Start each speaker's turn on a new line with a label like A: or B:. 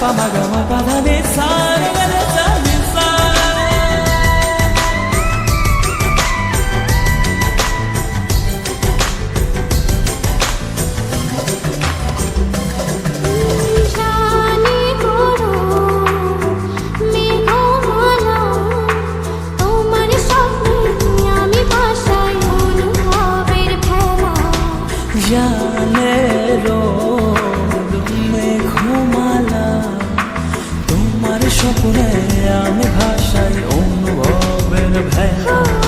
A: Pamagama Padanesai তোমার
B: স্বপ্নে আমি ভাষায় অনুভবের ভেলা